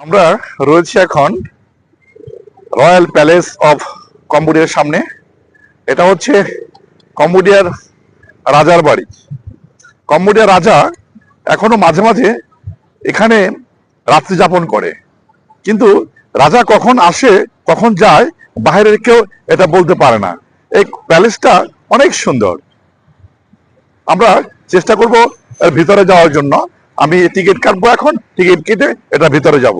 আমরা রয়েছি এখন রয়্যাল প্যালেস অফ কম্বোডিয়ার সামনে। এটা হচ্ছে কম্বোডিয়ার রাজার বাড়ি। কম্বোডিয়ার রাজা এখনও মাঝে মাঝে এখানে রাত্রি যাপন করে। কিন্তু রাজা কখন আসে, কখন যায় বাইরের কেউ এটা বলতে পারে না। এই প্যালেসটা অনেক সুন্দর। আমরা চেষ্টা করব ভিতরে যাওয়ার জন্য। আমি টিকিট কাটবো এখন টিকিট কেটে এটা ভিতরে যাব।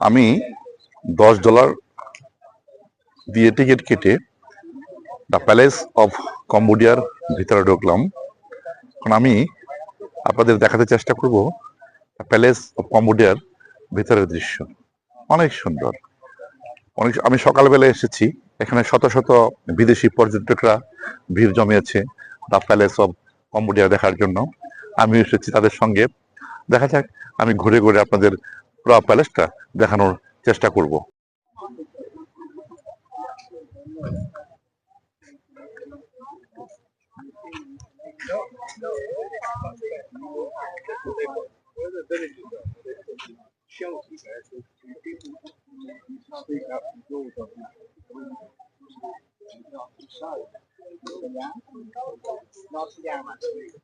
আমি দশ ডলার দিয়ে টিকিট কেটে দ্য প্যালেস অফ কম্বোডিয়ার ভিতরে ঢুকলাম। এখন আমি আপনাদের দেখাতে চেষ্টা করব প্যালেস অফ কম্বোডিয়ার ভিতরের দৃশ্য। অনেক সুন্দর। অনেক আমি সকালবেলা এসেছি, এখানে শত শত বিদেশি পর্যটকরা ভিড় জমিয়েছে দ্য প্যালেস অফ কম্বোডিয়া দেখার জন্য। আমি এসেছি তাদের সঙ্গে। দেখা যাক, আমি ঘুরে ঘুরে আপনাদের পুরো প্যালেসটা দেখানোর চেষ্টা করব। Not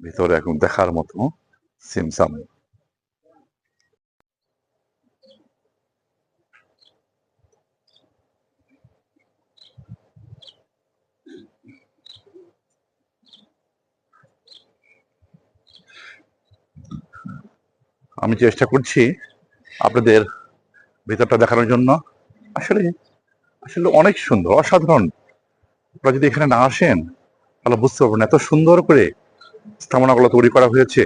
ভিতরে এখন দেখার মতো সিমসাম। আমি চেষ্টা করছি আপনাদের ভেতরটা দেখানোর জন্য। আসলে আসলে অনেক সুন্দর, অসাধারণ। আপনারা যদি এখানে না আসেন, তাহলে বুঝতে পারবেন এত সুন্দর করে স্থাপনাগুলো তৈরি করা হয়েছে।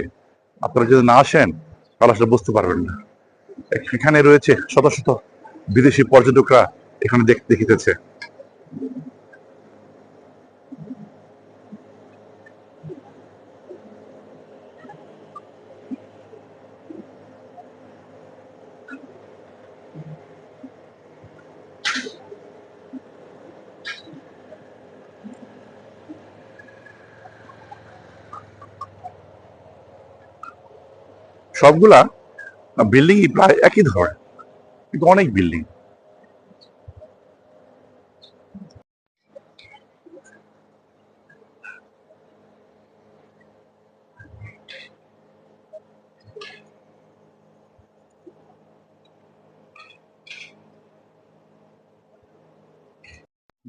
আপনারা যদি না আসেন, তাহলে আসলে বুঝতে পারবেন না। এখানে রয়েছে শত শত বিদেশি পর্যটকরা এখানে দেখ, দেখিতেছে। সবগুলা বিল্ডিংই প্রায় একই ধরনের, কিন্তু অনেক বিল্ডিং।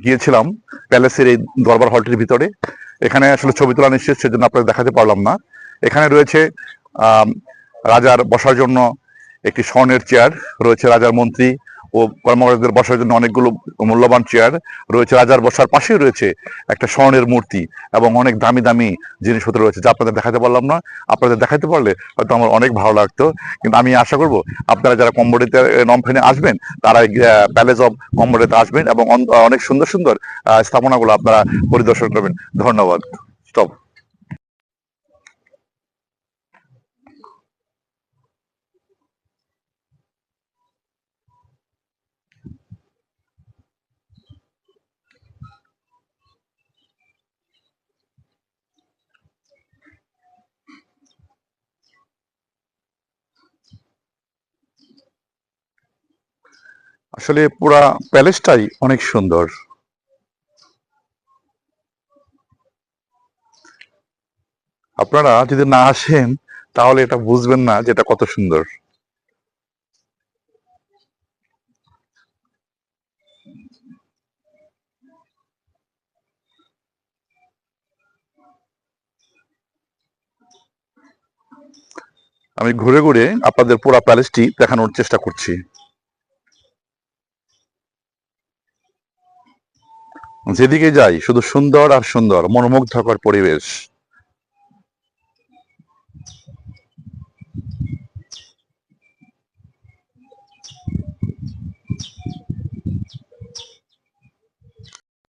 গিয়েছিলাম প্যালেসের এই দরবার হলটির ভিতরে। এখানে আসলে ছবি তোলা নিষেধ সেজন্য আপনাদের দেখাতে পারলাম না। এখানে রয়েছে রাজার বসার জন্য একটি স্বর্ণের চেয়ার রয়েছে রাজার মন্ত্রী ও কর্মকর্তাদের বসার জন্য অনেকগুলো মূল্যবান চেয়ার রয়েছে। রাজার বসার পাশেই রয়েছে একটা স্বর্ণের মূর্তি এবং অনেক দামি দামি জিনিসপত্র রয়েছে যা আপনাদের দেখাতে পারলাম না। আপনাদের দেখাতে পারলে হয়তো আমার অনেক ভালো লাগতো। কিন্তু আমি আশা করব আপনারা যারা কম্বোডিতে নমফেনে আসবেন, তারা প্যালেস অফ কম্বোডিতে আসবেন এবং অন- অনেক সুন্দর সুন্দর স্থাপনাগুলো আপনারা পরিদর্শন করবেন। ধন্যবাদ। স্টপ আসলে পুরা প্যালেসটাই অনেক সুন্দর। আপনারা যদি না আসেন, তাহলে এটা বুঝবেন না যে এটা কত সুন্দর। আমি ঘুরে ঘুরে আপনাদের পুরা প্যালেসটি দেখানোর চেষ্টা করছি। যেদিকে যাই, শুধু সুন্দর আর সুন্দর, মনোমুগ্ধকর পরিবেশ।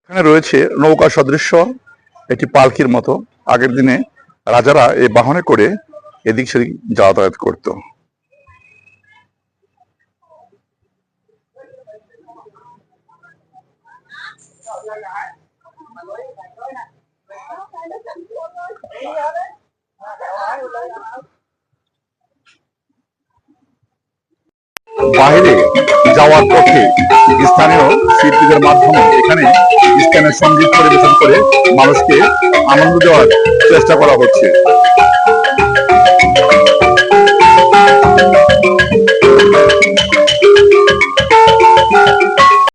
এখানে রয়েছে নৌকা সদৃশ্য, একটি পালকির মতো। আগের দিনে রাজারা এই বাহনে করে এদিক সেদিক যাতায়াত করত। বাইরে যাওয়ার পথে স্থানীয় শিল্পীদের মাধ্যমে এখানে স্থানীয় সংগীত পরিবেশন করে মানুষকে আনন্দ দেওয়ার চেষ্টা করা হচ্ছে।